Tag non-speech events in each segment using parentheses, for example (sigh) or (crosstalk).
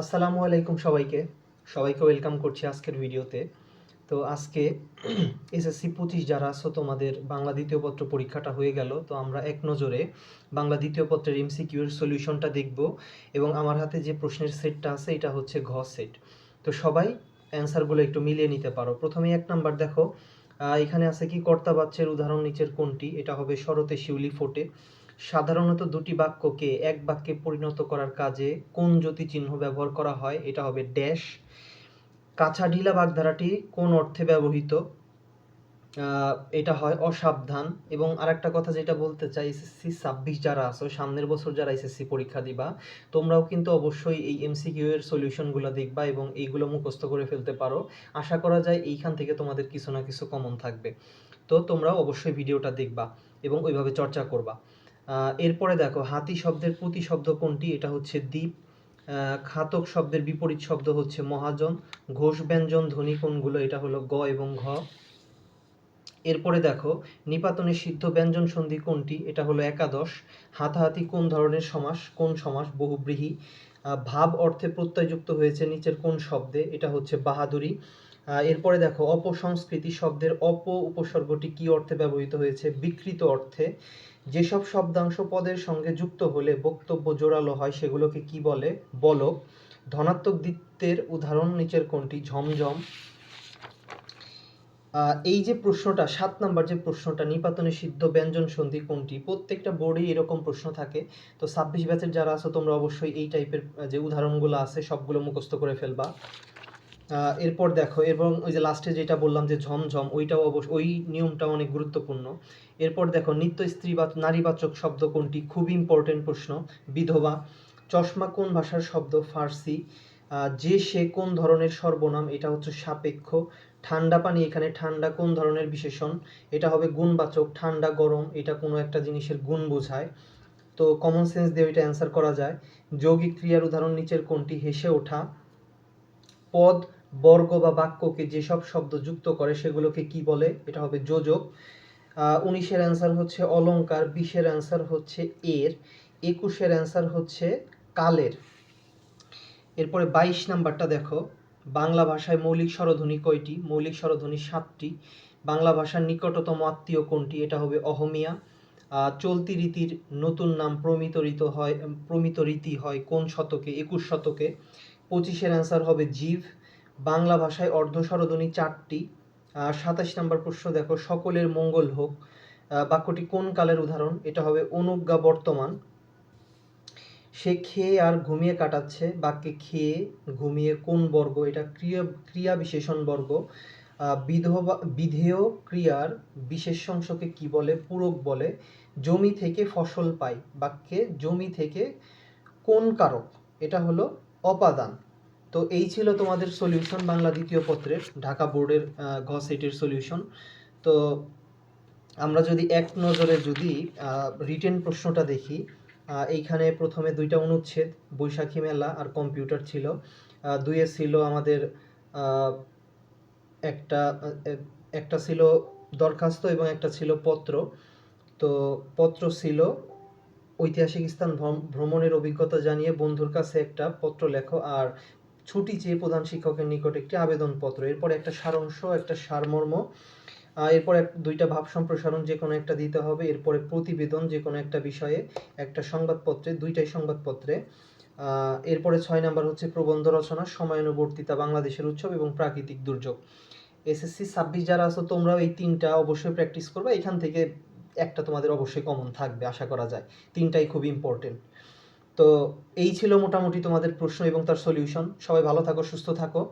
আসসালামু আলাইকুম সবাইকে। সবাইকে ওয়েলকাম করছি আজকের ভিডিওতে। তো আজকে (clears throat) এসএসসি পঁচিশ যারা আছো, তোমাদের বাংলা দ্বিতীয় পত্র পরীক্ষাটা হয়ে গেল। তো আমরা এক নজরে বাংলা দ্বিতীয় পত্রের এমসিকিউ এর সলিউশনটা দেখব এবং আমার হাতে যে প্রশ্নের সেটটা আছে, এটা হচ্ছে ঘ সেট তো সবাই অ্যান্সারগুলো একটু মিলিয়ে নিতে পারো। প্রথমে এক নাম্বার দেখো। এখানে আছে কি কর্তা বাচ্চের উদাহরণ নিচের কোনটি? এটা হবে শরতে শিউলি ফোটে। সাধারণত দুটি বাক্যকে এক বাক্যে পরিণত করার কাজে কোন জ্যোতি চিহ্ন ব্যবহার করা হয়, এটা হবে ড্যাশ। কাঁচা ঢিলা বাগধারাটি কোন অর্থে ব্যবহৃত? এটা হয় অসাবধান। এবং আরেকটা কথা যেটা বলতে চাই এসএসসি ছাব্বিশ যারা আছো, সামনের বছর যারা এসএসসি পরীক্ষা দিবা, তোমরাও কিন্তু অবশ্যই এই এমসিকিউ এর সলিউশনগুলো দেখবা এবং এইগুলো মুখস্থ করে ফেলতে পারো। আশা করা যায় এইখান থেকে তোমাদের কিছু না কিছু কমন থাকবে। তো তোমরাও অবশ্যই ভিডিওটা দেখবা এবং ওইভাবে চর্চা করবা। এরপরে দেখো, হাতি শব্দের প্রতিশব্দ কোনটি? এটা হচ্ছে দ্বীপ। খাতক শব্দের বিপরীত শব্দ হচ্ছে মহাজন। ঘোষ, ব্যঞ্জন, ধ্বনি কোনগুলো? এটা হলো গ এবং ঘ। এরপরে দেখো, নিপাতনের সিদ্ধ ব্যঞ্জন সন্ধি কোনটি? এটা হলো একাদশ। হাতাহাতি কোন ধরনের সমাস? কোন সমাস? বহুব্রীহি। ভাব অর্থে প্রত্যয়যুক্ত হয়েছে নিচের কোন শব্দে? এটা হচ্ছে বাহাদুরি। এরপরে দেখো, অপসংস্কৃতি শব্দের অপ উপসর্গটি কি অর্থে ব্যবহৃত হয়েছে? বিকৃত অর্থে। যেসব শব্দাংশ পদের সঙ্গে যুক্ত হলে বক্তব্য জোরালো হয়, সেগুলোকে কি বলে? বলক ধনাত্মক দ্বিত্বের উদাহরণ নিচের কোনটি? ঝমঝম। এই যে প্রশ্নটা, সাত নাম্বার যে প্রশ্নটা, নিপাতনে সিদ্ধ ব্যঞ্জন সন্ধি কোনটি? প্রত্যেকটা বোর্ডেই এরকম প্রশ্ন থাকে। তো ছাব্বিশ ব্যাচের যারা আছো, তোমরা অবশ্যই এই টাইপের যে উদাহরণগুলো আছে, সবগুলো মুখস্থ করে ফেলবা। এরপর দেখো, এবং ওই যে লাস্টে যেটা বললাম যে ঝমঝম, ওইটাও অবশ্য, ওই নিয়মটা অনেক গুরুত্বপূর্ণ। এরপর দেখো, নিত্য স্ত্রী বা নারীবাচক শব্দ কোনটি? খুব ইম্পর্টেন্ট প্রশ্ন, বিধবা। চশমা কোন ভাষার শব্দ? ফার্সি। যে সে কোন ধরনের সর্বনাম? এটা হচ্ছে সাপেক্ষ। ঠান্ডা পানি, এখানে ঠান্ডা কোন ধরনের বিশেষণ? এটা হবে গুণবাচক, ঠান্ডা গরম, এটা কোনো একটা জিনিসের গুণ বোঝায়। তো কমন সেন্স দিয়ে এটা অ্যান্সার করা যায়। যৌগিক ক্রিয়ার উদাহরণ নিচের কোনটি? হেসে ওঠা। পদ বর্গ বা বাক্যকে যেসব শব্দ যুক্ত করে সেগুলোকে কি বলে? এটা হবে যোজক। উনিশের অ্যান্সার হচ্ছে অলঙ্কার বিশের অ্যান্সার হচ্ছে এর, একুশের অ্যান্সার হচ্ছে কালের। এরপরে বাইশ নাম্বারটা দেখো। বাংলা ভাষায় মৌলিক স্বরধ্বনি কয়টি? মৌলিক স্বরধ্বনি সাতটি। বাংলা ভাষার নিকটতম আত্মীয় কোনটি? এটা হবে অহমিয়া। চলতি রীতির নতুন নাম প্রমিত রীত হয়, প্রমিত রীতি হয় কোন শতকে? একুশ শতকে। পঁচিশের অ্যান্সার হবে জীব। বাংলা ভাষায় অর্ধ স্বরধ্বনি চারটি সাতাশ নম্বর প্রশ্ন দেখো, সকলের মঙ্গল হোক। বাক্যটি কোন কালের উদাহরণ? এটা হবে অনুজ্ঞা বর্তমান। সে খেয়ে আর ঘুমিয়ে কাটাচ্ছে, বাক্যে খেয়ে ঘুমিয়ে কোন বর্গ? এটা ক্রিয়া ক্রিয়া বিশেষণ বর্গ। বিধবা, বিধেয় ক্রিয়ার বিশেষ অংশকে কি বলে? পূরক বলে। জমি থেকে ফসল পাই। বাক্যে জমি থেকে কোন কারক? এটা হলো অপাদান। তো এই ছিল তোমাদের সলিউশন বাংলা দ্বিতীয় পত্রের, ঢাকা বোর্ডের ঘ সেটের সলিউশন তো আমরা যদি এক নজরে যদি রিটেন প্রশ্নটা দেখি এইখানে প্রথমে দুইটা অনুচ্ছেদ, বৈশাখী মেলা আর কম্পিউটার ছিল। দুইয়ে ছিল আমাদের একটা একটা ছিল দরখাস্ত এবং একটা ছিল পত্র। তো পত্র ছিল ঐতিহাসিক স্থান ভ্রম- ভ্রমণের অভিজ্ঞতা জানিয়ে বন্ধুর কাছে একটা পত্র লেখো আর ছুটি চেয়ে প্রধান শিক্ষকের নিকট একটি আবেদনপত্র, এরপর একটা সারাংশ, একটা সারমর্ম এরপর এক, দুইটা ভাব সম্প্রসারণ যে কোনো একটা দিতে হবে, এরপরে প্রতিবেদন যে কোনো একটা বিষয়ে একটা সংবাদপত্রে, দুইটাই সংবাদপত্রে এরপরে ছয় নাম্বার হচ্ছে প্রবন্ধ রচনা, সময়ানুবর্তিতা, বাংলাদেশের উৎসব এবং প্রাকৃতিক দুর্যোগ। এসএসসি ছাব্বিশ যারা আছো, তোমরাও এই তিনটা অবশ্যই প্র্যাকটিস করবে, এখান থেকে একটা তোমাদের অবশ্যই কমন থাকবে, আশা করা যায়। তিনটাই খুব ইম্পর্টেন্ট তো এই ছিল মোটামুটি তোমাদের প্রশ্ন এবং তার সলিউশন সবাই ভালো থাকো, সুস্থ থাকো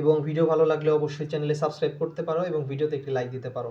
এবং ভিডিও ভালো লাগলে অবশ্যই চ্যানেলে সাবস্ক্রাইব করতে পারো এবং ভিডিওতে একটি লাইক দিতে পারো।